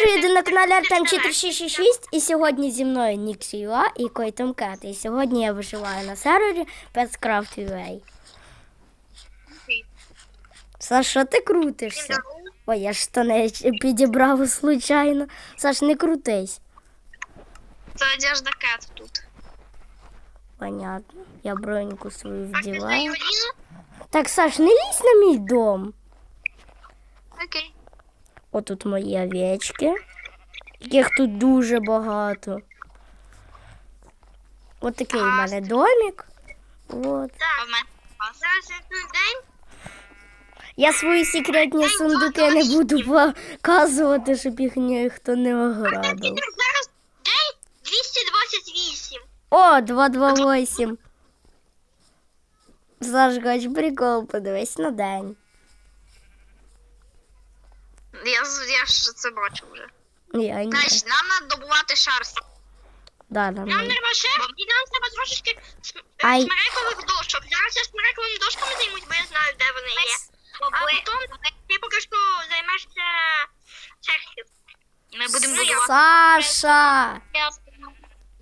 привіт! На каналі Артем 4666 і сьогодні зі мною Нікс Юа і Койтом Кет. І сьогодні я виживаю на сервері PetsCraft.ua. Саш, що ти крутишся? Ой, я ж штани підібрав случайно. Саш, не крутись. Це одежда Кет тут. Понятно. Я броньку свою вдіваю. Так, Саш, не лізь на мій дом. Окей. Отут мої овечки, яких тут дуже багато. От такий в мене домик. От. Я свої секретні сундуки не буду показувати, щоб їх ніхто не ограбив. Зараз день 228. О, 228. Зажгач прикол, подивись на день. Я, з- я ж це бачу вже. Я ні. Значить, нам треба добувати шарс. Да, Нам нормально. треба ще, і нам треба трошечки см- Ай. смерекових дошок. Зараз я смерековими дошками займусь, бо я знаю, де вони є. А потім ти поки що займешся серфів. Ми будемо будувати. Саша!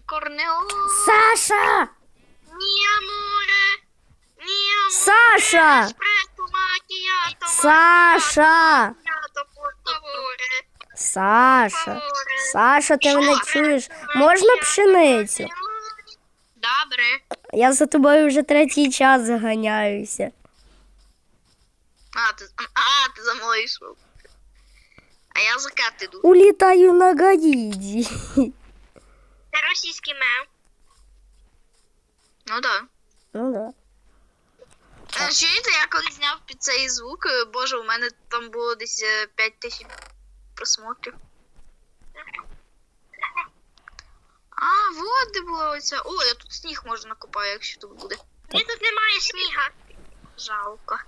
Корнео. Саша! Ні, аморе. Ні, аморе. Саша! Еспресо, макіато, Саша! Саша! Саша, ти мене чуєш? Можна пшеницю? Добре. Я за тобою вже третій час заганяюся. А, ти, а, ти за мною йшов. А я за кат іду. Улітаю на гаїді. Це російський мем. Ну так. Ну да. Да. Чуєте, я коли зняв під цей звук, е, боже, у мене там було десь 5 тисяч просмотрів. А, вот де була оця. О, я тут сніг можна накопаю, якщо тут буде. Ні, тут немає сніга. Жалко.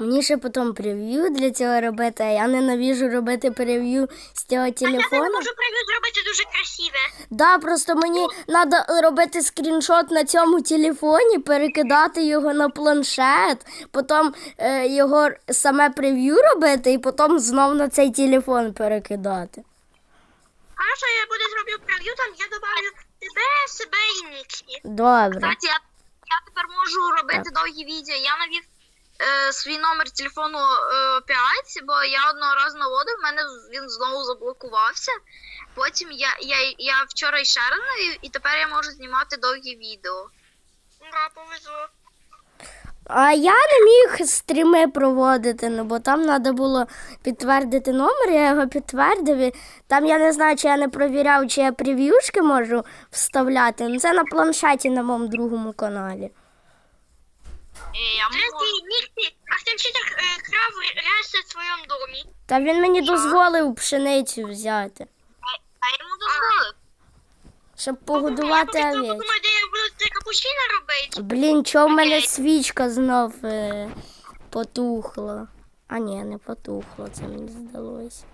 Мені ще потім прев'ю для цього робити, а я ненавіжу робити прев'ю з цього телефону. Я можу прев'ю зробити дуже красиве. Да, просто мені треба робити скріншот на цьому телефоні, перекидати його на планшет, потім е, його саме прев'ю робити і потім знов на цей телефон перекидати. Хорошо, я буду зроблю прев'ю, там я добавлю тебе, себе і Ніксі. Добре. Кстати, я, я тепер можу робити довгі відео. Я навів е, свій номер телефону е, 5, бо я одного разу наводив, в мене він знову заблокувався. Потім я, я, я вчора ще раз навів, і тепер я можу знімати довгі відео. Ура, повезло. А я не міг стріми проводити, ну бо там треба було підтвердити номер, я його підтвердив. І там я не знаю, чи я не провіряв, чи я прев'юшки можу вставляти. Ну це на планшеті на моєму другому каналі. Я можу... Ніксі, а вчитель крав ряси в своєму домі? Та він мені дозволив пшеницю взяти, А йому дозволив. щоб погодувати овець. де я буду це капучино робити. Блін, чого в мене свічка знов е, потухла. А ні, не потухла, це мені здалося.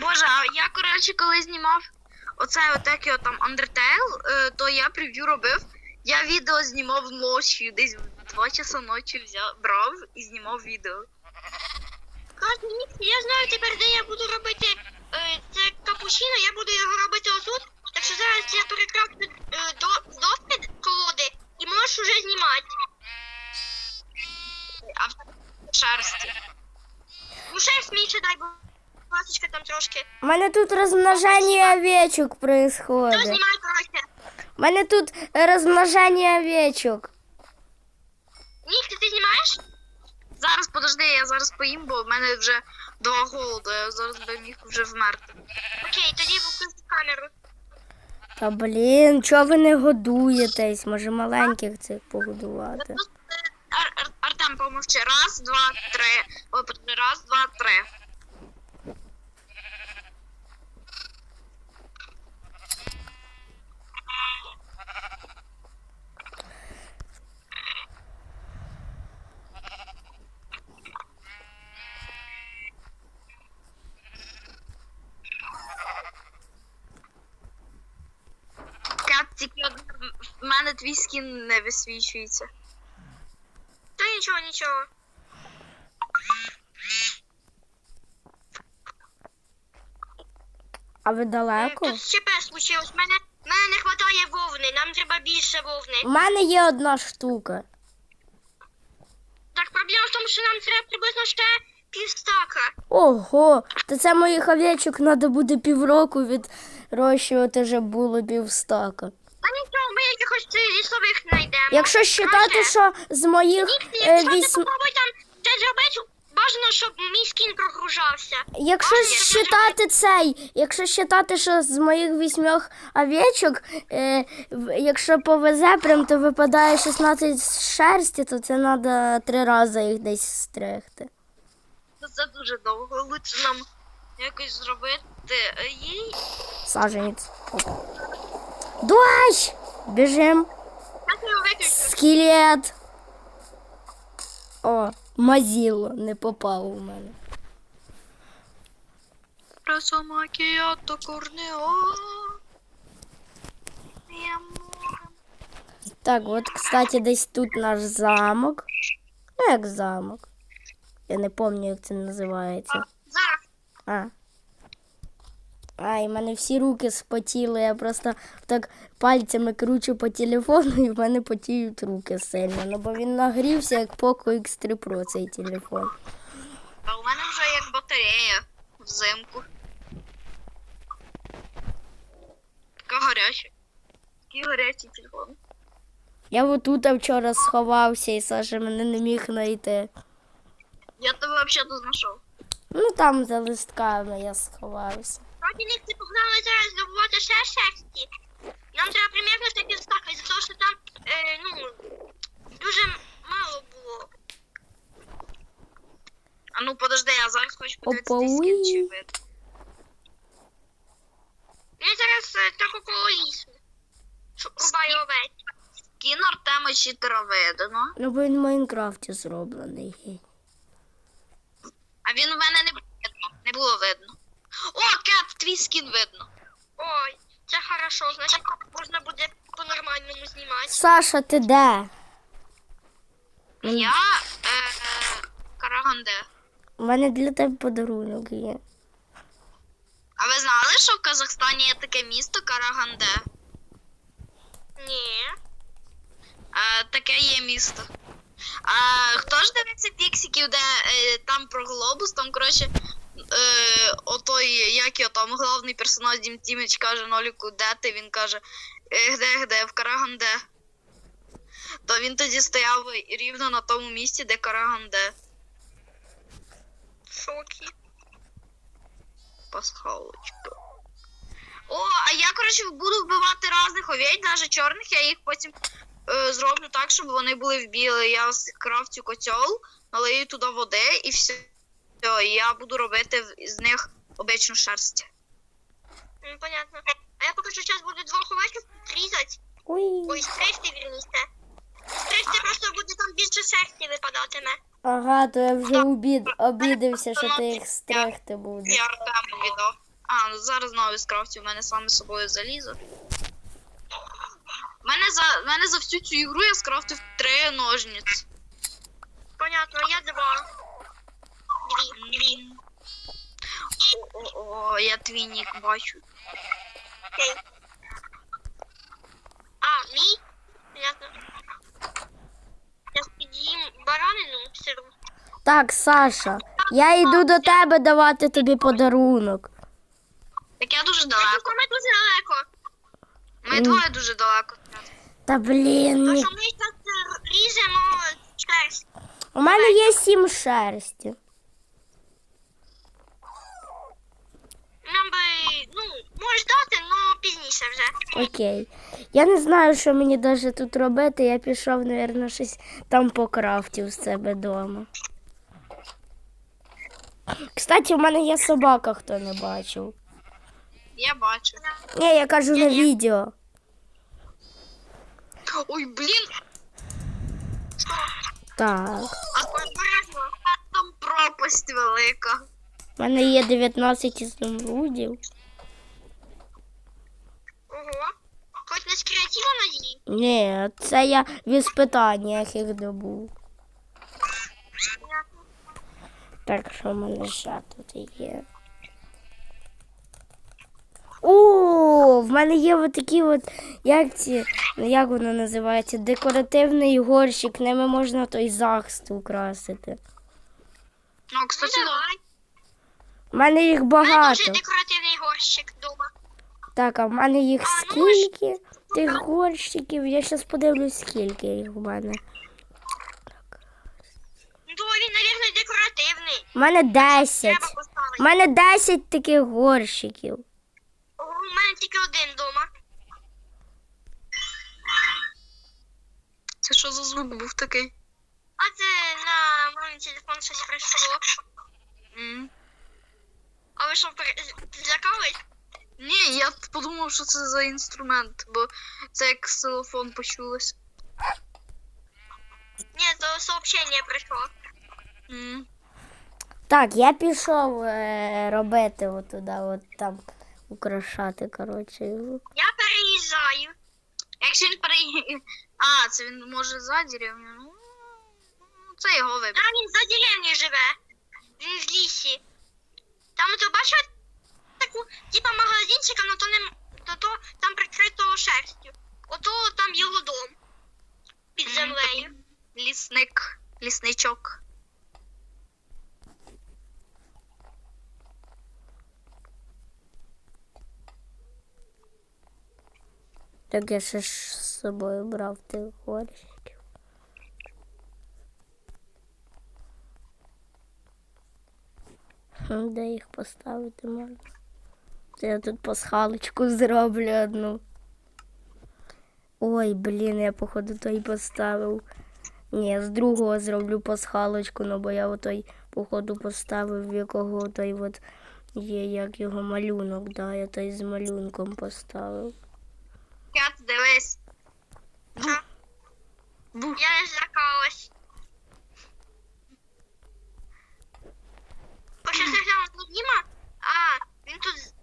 Боже, а я, коротше, коли знімав оце отаке от там Undertale, е, то я прев'ю робив. Я відео знімав ночі, десь в 2 часа ночі взяв, брав і знімав відео. Я знаю тепер, де я буду робити е, це капучино, я буду його робити отут. Так що зараз я перекрафту е, до, досвід колоди і можеш уже знімати. А в шерсті. Ну, шерсть менше дай, бо ласочка там трошки. У мене тут розмноження овечок Хто знімає, коротше? У мене тут розмноження овечок. Нік, ти, знімаєш? Зараз подожди, я зараз поїм, бо в мене вже два голоду, я зараз би міг вже вмерти. Окей, тоді виключи камеру. Та блін, чого ви не годуєтесь? Може маленьких цих погодувати. Ар- Артем, помовчи. Раз, два, три. Раз, два, три. Кат, тільки от в мене твій скін не висвічується. Та нічого, нічого. А ви далеко? Тут ЧП случилось. Мене, мене не вистачає вовни, нам треба більше вовни. У мене є одна штука. Так, проблема в тому, що нам треба приблизно ще півстака. Ого, то це моїх овечок треба буде півроку відрощувати, щоб було півстака. Та нічого, ми якихось е, лісових знайдемо. Якщо вважати, що з моїх Ні, е, якщо ти вісім... попробуй там це зробити, бажано, щоб мій скін прогружався. Якщо вважати цей, якщо вважати, що з моїх вісьмьох овечок, е, в- якщо повезе, прям то випадає 16 шерсті, то це треба три рази їх десь стригти. Це дуже довго. Лучше нам якось зробити е, їй. Саженець. Оп. Дощ! Біжим. Я його виключу. Скелет. О, мазіло не попало у мене. Пресо макіато корнео. Я можу. Так, от, кстати, десь тут наш замок. Ну, як замок. Я не пам'ятаю, як це називається. Зараз. А. Ай, мене всі руки спотіли. Я просто так пальцями кручу по телефону і в мене потіють руки сильно. Ну бо він нагрівся як Poco X3 Pro цей телефон. А у мене вже як батарея взимку. Така гаряча. Такий гарячий телефон. Я отут вчора сховався і Саша мене не міг знайти. Я тебе взагалі тут знайшов. Ну там за листками я сховався. Них погнали зараз здобувати ще шерсті. Нам треба примірно ще півстака, із-за того, що там, е, ну, дуже мало було. А ну подожди, я зараз хочу подивитися Опа, уй. чи вид. Він зараз е, так около лісу. Що рубає овець. Скін Артема Читера видно. Ну бо він в Майнкрафті зроблений. А він у мене не видно. Не було видно. О, скін видно. Ой, це хорошо, значить можна буде по-нормальному знімати. Саша, ти де? Я е, е, Караганде. У мене для тебе подарунок є. А ви знали, що в Казахстані є таке місто Караганде? Ні. Е, таке є місто. А хто ж дивиться фіксиків, де е, там про глобус, там, коротше, е, отой, як його там, головний персонаж Дім Тіміч каже Ноліку, де ти? Він каже, «Е, де, де, в Караганде. То він тоді стояв рівно на тому місці, де Караганде. Шокі. Пасхалочка. О, а я, коротше, буду вбивати різних овець, навіть чорних, я їх потім е, зроблю так, щоб вони були в біле. Я скрафтю котел, налию туди води і все. Все, і я буду робити в- з них обичну шерсть. Ну, понятно. А я поки що зараз буду двох овечок різати. Ой. Ой, стрижти вірніше. Стрижти просто буде там більше шерсті випадатиме. Ага, то я вже обід, обідався, що ти їх стригти будеш. Я Артему віддав. А, ну зараз знову скрафтю, у мене саме з собою залізо. У мене за, в мене за всю цю ігру я скрафтив три ножниці. Понятно, я два. Дві. Дві. О, я твій нік бачу. Окей. А, мій? Понятно. Я під'їм баранину сиру. Так, Саша, я йду до тебе давати тобі подарунок. Так я дуже далеко. ми дуже далеко. Ми двоє дуже далеко. Та блін, Тому що ми зараз ріжемо шерсть. у мене є сім шерсті. Нам би, ну, можеш дати, але пізніше вже. Окей. Я не знаю, що мені даже тут робити. Я пішов, мабуть, щось там покрафтів з себе вдома. Кстати, у мене є собака, хто не бачив. Я бачу. Ні, я кажу на відео. Ой, блін, Так. а. Там пропасть велика. У мене є 19 ізумрудів. Ого. Хоч не з креатива. Ні, це я в іспитаннях їх добув. Так що в мене ще тут є. О, в мене є от такі от, як ці, як воно називається, декоративний горщик, ними можна той захист украсити. Ну, Ну, кстати, да. давай. У мене їх У мене багато. дуже декоративний горщик вдома. Так, а в мене їх А, ну, скільки? Тих горщиків. Я зараз подивлюсь, скільки їх в мене. Ну, він, мабуть, декоративний. У мене 10. Треба поставити. У мене 10 таких горщиків. У мене тільки один вдома. Це що за звук був такий? А це на мамі телефон щось прийшло. М. А ви що, пере- злякались? Ні, я подумав, що це за інструмент, бо це як ксилофон почулось. Ні, то сообщення прийшло. М. Так, я пішов е, робити отуди, от там украшати, коротше. його. Я переїжджаю. Якщо він переїде. А, це він може за деревню. Ну, це його вибір. А він за деревнею живе. Він в лісі. Там то бачив таку, типа магазинчика, але то не то, то там прикрито шерстю. Ото там його дом. Під землею. Лісник, лісничок. Так я ще ж з собою брав тих горщиків. Де їх поставити можна? Я тут пасхалочку зроблю одну. Ой, блін, я походу той поставив. Ні, з другого зроблю пасхалочку, ну бо я отой, походу, поставив, якого той от є, як його малюнок, да, я той з малюнком поставив. Кят, дивись. Бу. Бу. Я злякалась. Хоча це глянути тут Діма, а він тут з-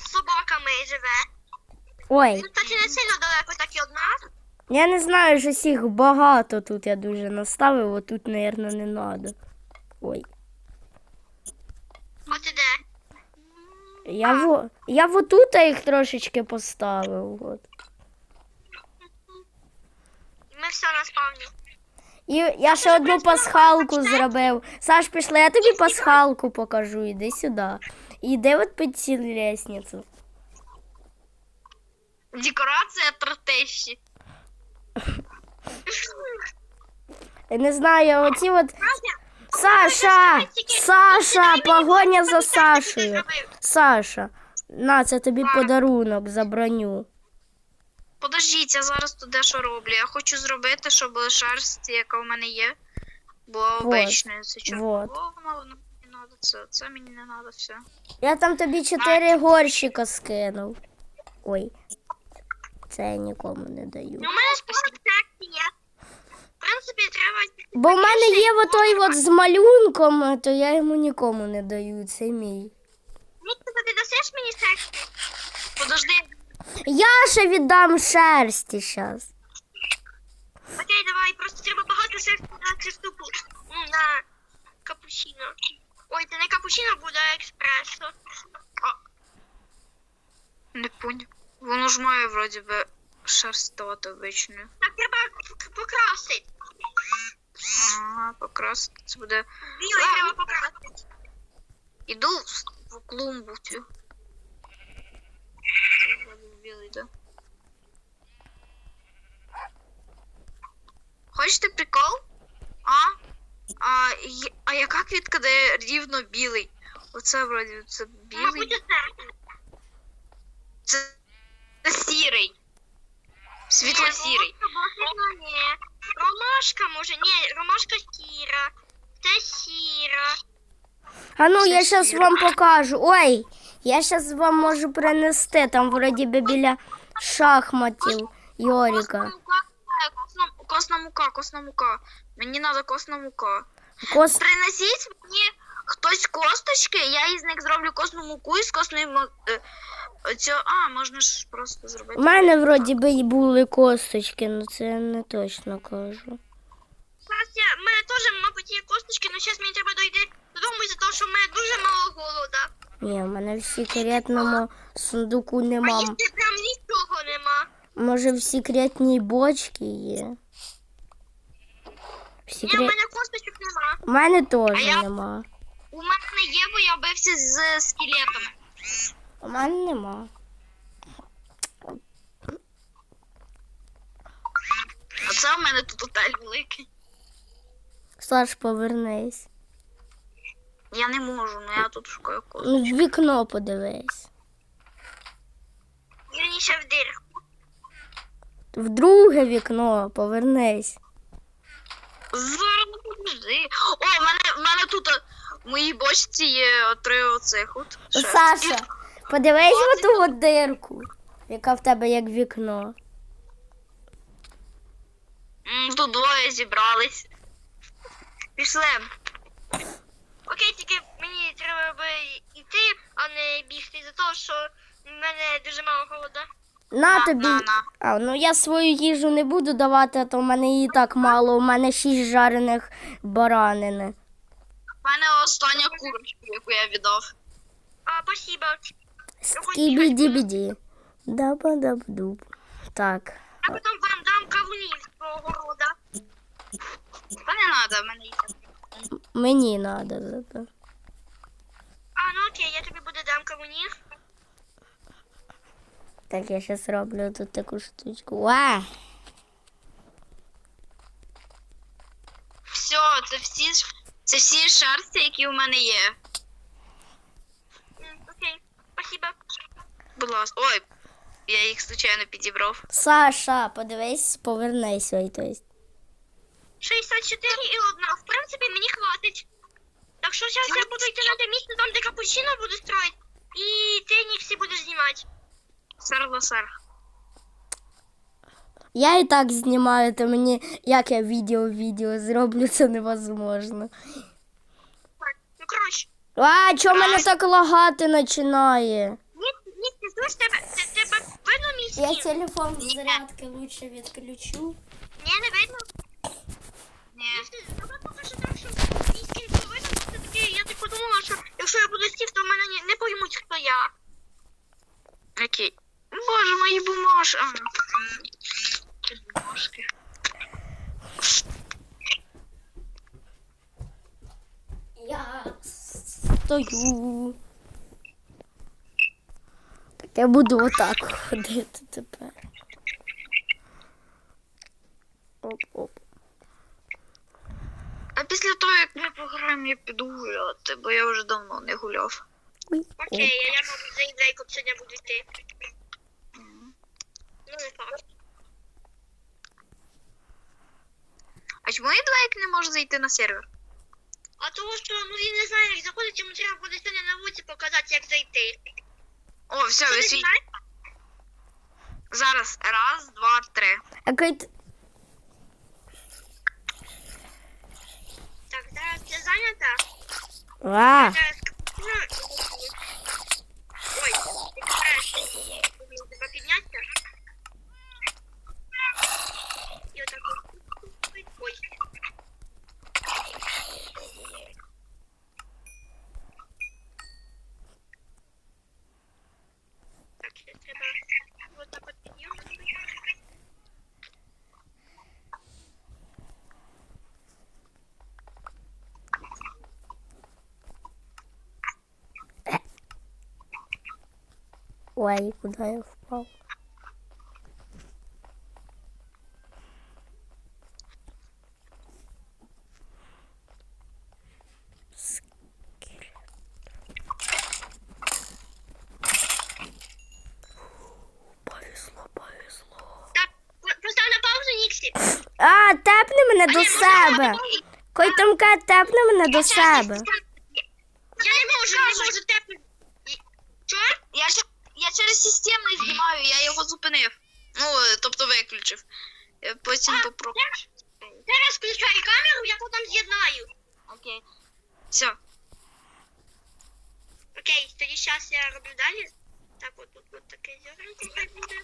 з собаками живе. Ой, Він, кстати, не сильно далеко, так і одна. я не знаю, що їх багато тут я дуже наставив, а тут, мабуть, не треба. Ой. А ти де? Я во, я в отут їх трошечки поставив. От. Ми все на спавні. І я ще одну пасхалку зробив. Саш, пішли, я тобі пасхалку покажу. Іди сюди. Іди от під цю лестницю. Декорація тратещі. Я не знаю, оці от. Саша! Саша! Погоня за Сашею. Саша, на, це тобі подарунок за броню. Подождіть, я зараз тут дещо роблю. Я хочу зробити, щоб шерсть, яка в мене є, була Вот, обичною. Це чорно. вот. Воно мені надо. Це, це мені не треба, все. Я там тобі чотири горщика скинув. Ой. Це я нікому не даю. Ну, у мене список є. В принципі, треба. Бо в мене є отой от з малюнком, то я йому нікому не даю. Це мій. Ніка, ти дасиш мені секцію? Подожди, Я ще віддам шерсті зараз. Окей, давай, просто треба багато шерсті на. Ну, на капучино. Ой, це не капучино буде, а експресо. не поняв. Воно ж має вроді би шерсть ставати обичною. Так, треба покрасити. Ага, покрасити. Це буде. Білий треба покрасити. Іду в, клумбу цю. Білий, да? Хочете прикол? А? А, а яка квітка де рівно білий? Оце вроді це білий. Мабуть. Світло-сірий. Ромашка, ні. Ромашка може, ні, ромашка сіра. Це сіра. А ну, Це я зараз сіро. вам покажу. Ой, я зараз вам можу принести. Там вроді би біля шахматів Йоріка. Косна мука, е, косна, косна мука, косна мука. Мені треба косна мука. Кос... Принесіть мені хтось косточки, я із них зроблю косну муку і з косної цього. А, можна ж просто У мене вроді би й були косточки, але це не точно кажу. Зараз я, в мене теж, мабуть, є косточки, але зараз мені треба дойти додому із-за того, що в мене дуже мало голода. Ні, в мене в секретному сундуку А нема. якщо прям нічого нема? Може в секретній бочці є. В Ні, в секрет... мене косточок нема. У мене теж я- нема. У мене є, бо я бився з скелетами. У мене нема. А це у мене тут отель великий. Саш, повернись. Я не можу, ну я тут шукаю код. Ну, в вікно подивись. Вірніше в дирку. В друге вікно повернись. Зараз подожди. О, в мене, в мене тут е, в моїй бочці є три оцих от. Саша, подивись в ту от дирку, яка в тебе як вікно. М, Тут двоє зібрались. Пішли. Окей, тільки мені треба би йти, а не бігти за того, що в мене дуже мало голода. На На, тобі. на, на. А, ну я свою їжу не буду давати, а то в мене її так мало. У мене шість жарених баранини. У мене остання курочка, яку я віддав. А, спасибо. Скібіді-біді. Даба-даб-дуб. Так. Я потім вам дам кавунів з свого города. Та не мене їх. Мені треба зато. А, ну окей, я тобі буду дам кавунів. Так, я зараз роблю тут таку штучку. Ва! Все, це всі, це всі шерсті, які у мене є. М, Окей, спасибо. Будь ласка. Ой, я їх случайно підібрав. Саша, подивись, повернись. Ой, то есть. 64 і одна. В принципі, мені хватить. Так що зараз я буду йти на те місце, там, де капучино буду строїти. І ти не всі будеш знімати. Серво сер. Я і так знімаю, то мені як я відео відео зроблю, це невозможно. Так, ну коротше. А, чого мене так лагати починає? Ні, ні, ти знаєш, тебе, те- тебе видно мій Я скін? телефон з зарядки лучше відключу. Ні, не видно. Ні. Давай покажи так, що мій скін було видно, я так подумала, що якщо я буду стів, то в мене не, не поймуть, хто я. Окей. Боже, мої бумажки. Бумажки. Я стою. Так я буду отак ходити тепер. Оп-оп. А після того, як ми пограємо, я піду гуляти, бо я вже давно не гуляв. Окей, а я, мабуть, за ідейком сьогодні буду йти. Ну, не факт. А чому Ідлайк не може зайти на сервер? А того, що ну я не знаю, як заходить, йому треба буде сьогодні на вулиці показати, як зайти. О, все, ти свій... знаєш? Зараз. Раз, два, три. А кайт... Так, зараз це зайнята. А, Зараз. Ну, Ой, ти краєш. Треба піднятися. І отак. от. Ой. Так, ще треба отак от піднімати. ой, куди я впав? Повезло, повезло. Так, по- постав на паузу, Ніксі. А, тепни мене до Ні, себе. Койтомка, тепни мене до себе. Я не можу, не можу тепнути. Що? Я, ще- я через системний знімаю, я його зупинив. Ну, е, тобто виключив. А, попробую. Зараз включай камеру, я потім з'єднаю. Окей. Все. Окей, тоді зараз я роблю далі. Так, от тут от таке зерненько буде.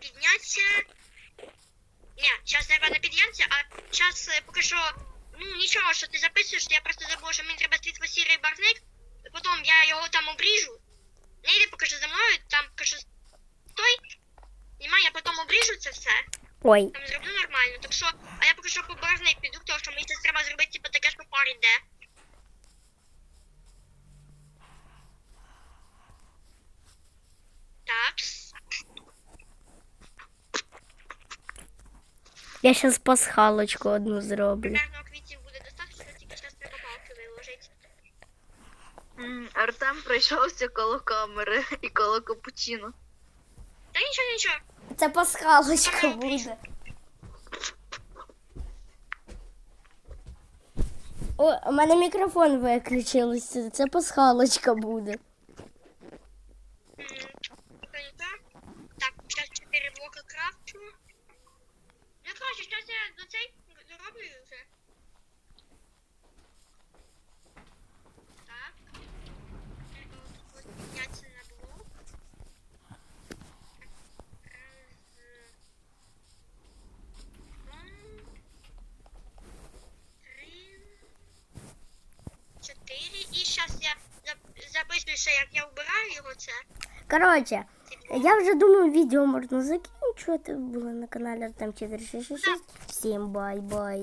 під'ємця. Ні, зараз треба на під'ємця, а зараз поки що. Ну нічого, що ти записуєш, я просто забула, що мені треба світло-сірий барвник, потім я його там обріжу. Не йди поки що за мною, там поки що стой. Знімай, я це все. Ой, Там зроблю нормально. Так що, а я поки що по барвник піду, тому що мені це треба зробити типу таке, що пар йде. Так. я зараз пасхалочку одну зроблю. Примерно квітів буде достатньо, тільки зараз треба палки виложити. М, Артем пройшовся коло камери і коло капучино. Та нічого, нічого. Це пасхалочка буде. О, у мене мікрофон виключився. Це пасхалочка буде. Так, зараз 4 блока крафчу. Ну, коротше, що я до цей зроблю вже. Так. Е, от- от підняться на блок. Раз, два, три, чотири. І зараз я зап- як я вбираю його це. Коротше, я вже думаю, відео можна закінчувати. Було на каналі Артем 466. Всім бай-бай.